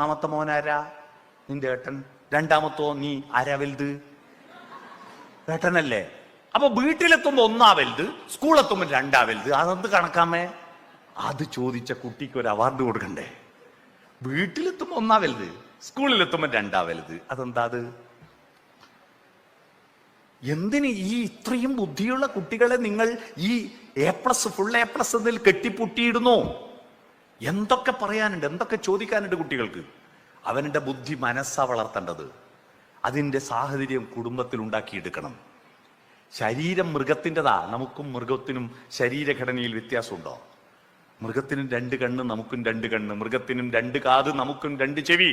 ഒന്നാമത്തെ മോനാരാ? നിന്റെ ഏട്ടൻ. രണ്ടാമത്തോ നീ ആരാ വലുത്? ഏട്ടനല്ലേ? അപ്പൊ വീട്ടിലെത്തുമ്പോ ഒന്നാ വലുത് സ്കൂളെത്തുമ്പോ രണ്ടാ വലുത്. അതെന്ത് കണക്കാമേ അത് ചോദിച്ച കുട്ടിക്ക് ഒരു അവാർഡ് കൊടുക്കണ്ടേ? വീട്ടിലെത്തുമ്പോ ഒന്നാ വലുത് സ്കൂളിലെത്തുമ്പോ രണ്ടാ വലുത്. അതെന്താ അത്? എന്തിന് ഈ ഇത്രയും ബുദ്ധിയുള്ള കുട്ടികളെ നിങ്ങൾ ഈ A plus full A plus എന്നതിൽ കെട്ടിപ്പൂട്ടിയിടുന്നു? എന്തൊക്കെ പറയാനുണ്ട് എന്തൊക്കെ ചോദിക്കാനുണ്ട് കുട്ടികൾക്ക്? അവന്റെ ബുദ്ധി മനസ്സാ വളർത്തേണ്ടത്. അതിന്റെ സാഹചര്യം കുടുംബത്തിൽ ഉണ്ടാക്കിയെടുക്കണം. ശരീരം മൃഗത്തിന്റെതാ. നമുക്കും മൃഗത്തിനും ശരീരഘടനയിൽ വ്യത്യാസമുണ്ടോ? മൃഗത്തിനും രണ്ട് കണ്ണ് നമുക്കും രണ്ട് കണ്ണ്. മൃഗത്തിനും രണ്ട് കാത് നമുക്കും രണ്ട് ചെവി.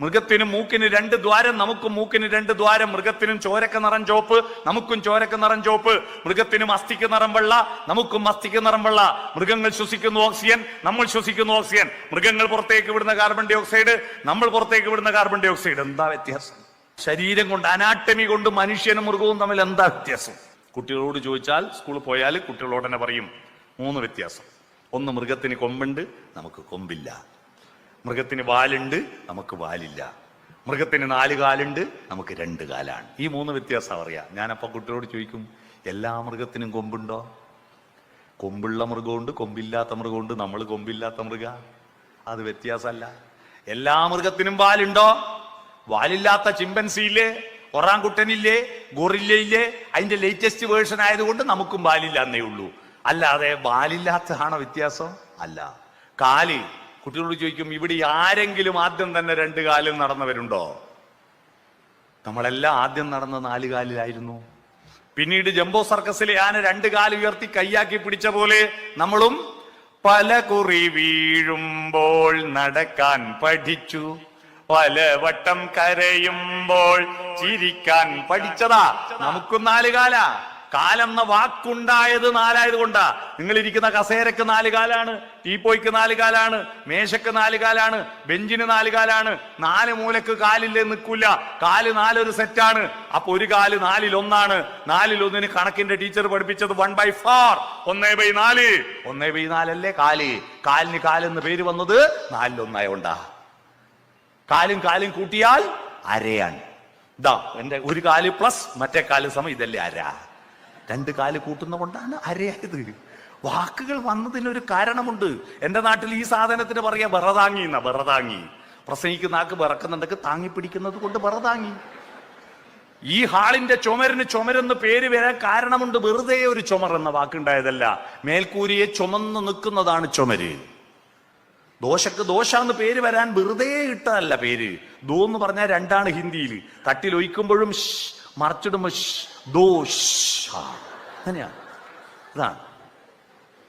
മൃഗത്തിനും മൂക്കിന് രണ്ട് ദ്വാരം നമുക്കും മൂക്കിന് രണ്ട് ദ്വാരം. മൃഗത്തിനും ചോരക്ക നിറം ചോപ്പ് നമുക്കും ചോരക്ക നിറം ചോപ്പ് മൃഗത്തിനും അസ്ഥിക്ക് നിറം വെള്ള നമുക്കും അസ്ഥിക്ക് നിറം വെള്ള. മൃഗങ്ങൾ ശ്വസിക്കുന്നു ഓക്സിജൻ നമ്മൾ ശ്വസിക്കുന്നു ഓക്സിജൻ. മൃഗങ്ങൾ പുറത്തേക്ക് വിടുന്ന കാർബൺ ഡൈ ഓക്സൈഡ് നമ്മൾ പുറത്തേക്ക് വിടുന്ന കാർബൺ ഡൈ ഓക്സൈഡ് എന്താ വ്യത്യാസം? ശരീരം കൊണ്ട് അനാട്ടമി കൊണ്ട് മനുഷ്യനും മൃഗവും തമ്മിൽ എന്താ വ്യത്യാസം? കുട്ടികളോട് ചോദിച്ചാൽ സ്കൂളിൽ പോയാൽ കുട്ടികളോട് തന്നെ പറയും മൂന്ന് വ്യത്യാസം. ഒന്ന് മൃഗത്തിന് കൊമ്പുണ്ട് നമുക്ക് കൊമ്പില്ല. മൃഗത്തിന് വാലുണ്ട് നമുക്ക് വാലില്ല. മൃഗത്തിന് നാല് കാലുണ്ട് നമുക്ക് രണ്ട് കാലാണ്. ഈ മൂന്ന് വ്യത്യാസം അറിയാം. ഞാനപ്പോൾ കുട്ടികളോട് ചോദിക്കും എല്ലാ മൃഗത്തിനും കൊമ്പുണ്ടോ? കൊമ്പുള്ള മൃഗമുണ്ട് കൊമ്പില്ലാത്ത മൃഗമുണ്ട്. നമ്മൾ കൊമ്പില്ലാത്ത മൃഗ. അത് വ്യത്യാസമല്ല. എല്ലാ മൃഗത്തിനും വാലുണ്ടോ? വാലില്ലാത്ത ചിമ്പൻസിയില്ലേ ഒറാങ്കുട്ടനില്ലേ ഗൊറില്ലയില്ലേ അതിന്റെ ലേറ്റസ്റ്റ് വേർഷൻ ആയതുകൊണ്ട് നമുക്കും വാലില്ല എന്നേ ഉള്ളൂ. അല്ലാതെ വാലില്ലാത്തതാണോ വ്യത്യാസം? അല്ല. കാൽ കുട്ടികളോട് ചോദിക്കും ഇവിടെ ആരെങ്കിലും ആദ്യം തന്നെ രണ്ട് കാലിൽ നടന്നവരുണ്ടോ? നമ്മളെല്ലാം ആദ്യം നടന്ന നാല് കാലിലായിരുന്നു. പിന്നീട് ജംബോ സർക്കസിലെ ആന രണ്ട് കാൽ ഉയർത്തി കൈയാക്കി പിടിച്ച പോലെ നമ്മളും പല കുറി വീഴുമ്പോൾ നടക്കാൻ പഠിച്ചു. പല വട്ടം കരയുമ്പോൾ ചിരിക്കാൻ പഠിച്ചതാ. നമുക്കും നാല് കാല. കാലെന്ന വാക്കുണ്ടായത് നാലായത് കൊണ്ടാ നിങ്ങൾ ഇരിക്കുന്ന കസേരക്ക് നാല് കാലാണ് ടീപ്പോയ്ക്ക് നാല് കാലാണ് മേശക്ക് നാല് കാലാണ് ബെഞ്ചിന് നാല് കാലാണ് നാല് മൂലക്ക് കാലില്ലേ നിൽക്കൂല. കാൽ നാലൊരു സെറ്റാണ്. അപ്പൊ ഒരു കാൽ നാലിൽ ഒന്നാണ് നാലിൽ ഒന്നിന് കണക്കിന്റെ ടീച്ചർ പഠിപ്പിച്ചത് വൺ ബൈ ഫോർ ഒന്നേ ബൈ നാല്. ഒന്നേ ബൈ നാലല്ലേ കാൽ? കാലിന് കാലെന്ന് പേര് വന്നത് നാലിൽ കൊണ്ടാ കാലും കാലും കൂട്ടിയാൽ അരയാണ്. ഇതാ എന്റെ ഒരു കാൽ പ്ലസ് മറ്റേ കാൽ സമയം ഇതല്ലേ അര. രണ്ട് കാൽ കൂട്ടുന്ന കൊണ്ടാണ് അരയായത്. വാക്കുകൾ വന്നതിനൊരു കാരണമുണ്ട്. എന്റെ നാട്ടിൽ ഈ സാധനത്തിന് പറയാ ബറതാങ്ങി എന്നാ ബറതാങ്ങി പ്രസംഗിക്കുന്ന ആൾക്ക് വിറക്കുന്നുണ്ടെങ്കിൽ താങ്ങി പിടിക്കുന്നത് കൊണ്ട് ബറതാങ്ങി ഈ ഹാളിന്റെ ചുമരിന് ചുമരെന്ന് പേര് വരാൻ കാരണമുണ്ട്. വെറുതെ ഒരു ചുമർ എന്ന വാക്കുണ്ടായതല്ല. മേൽക്കൂരിയെ ചുമന്ന് നിൽക്കുന്നതാണ് ചുമര്. ദോശക്ക് ദോശ എന്ന് പേര് വരാൻ വെറുതെ ഇട്ടതല്ല പേര്. ദോ എന്ന് പറഞ്ഞാൽ രണ്ടാണ് ഹിന്ദിയിൽ. ഷ്, മറച്ചിടുമ്പോ ഷ്, ദോശ അങ്ങനെയാ ഇതാണ്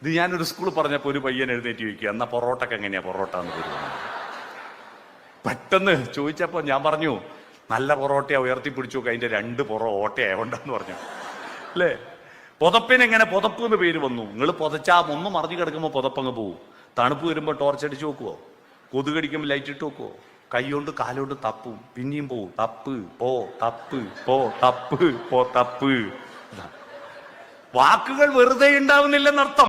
ഇത് ഞാനൊരു സ്കൂൾ പറഞ്ഞപ്പോൾ ഒരു പയ്യൻ എഴുന്നേറ്റ് ചോദിക്കുക എന്നാ പൊറോട്ടക്ക് എങ്ങനെയാ പൊറോട്ട എന്ന് പറയുന്നത് പെട്ടെന്ന് ചോദിച്ചപ്പോൾ ഞാൻ പറഞ്ഞു നല്ല പൊറോട്ടയാ ഉയർത്തിപ്പിടിച്ചു നോക്കുക അതിന്റെ രണ്ട് പൊറോ ഓട്ടയായോണ്ടെന്ന് പറഞ്ഞു. അല്ലേ? പുതപ്പിന് എങ്ങനെ പുതപ്പ് എന്ന് പേര് വന്നു. നിങ്ങൾ പുതച്ചാ ഒന്ന് മറിഞ്ഞു കിടക്കുമ്പോൾ പുതപ്പങ്ങ് പോവും. തണുപ്പ് വരുമ്പോൾ ടോർച്ച് അടിച്ച് നോക്കുവോ കൊതുകടിക്കുമ്പോൾ ലൈറ്റ് ഇട്ട് നോക്കുവോ കൈകൊണ്ട് കാലുകൊണ്ട് തപ്പും. പിന്നെയും പോവും. തപ്പ് പോ തപ്പ് പോ തപ്പ് പോ തപ്പ്. വാക്കുകൾ വെറുതെ ഉണ്ടാവുന്നില്ലെന്നർത്ഥം.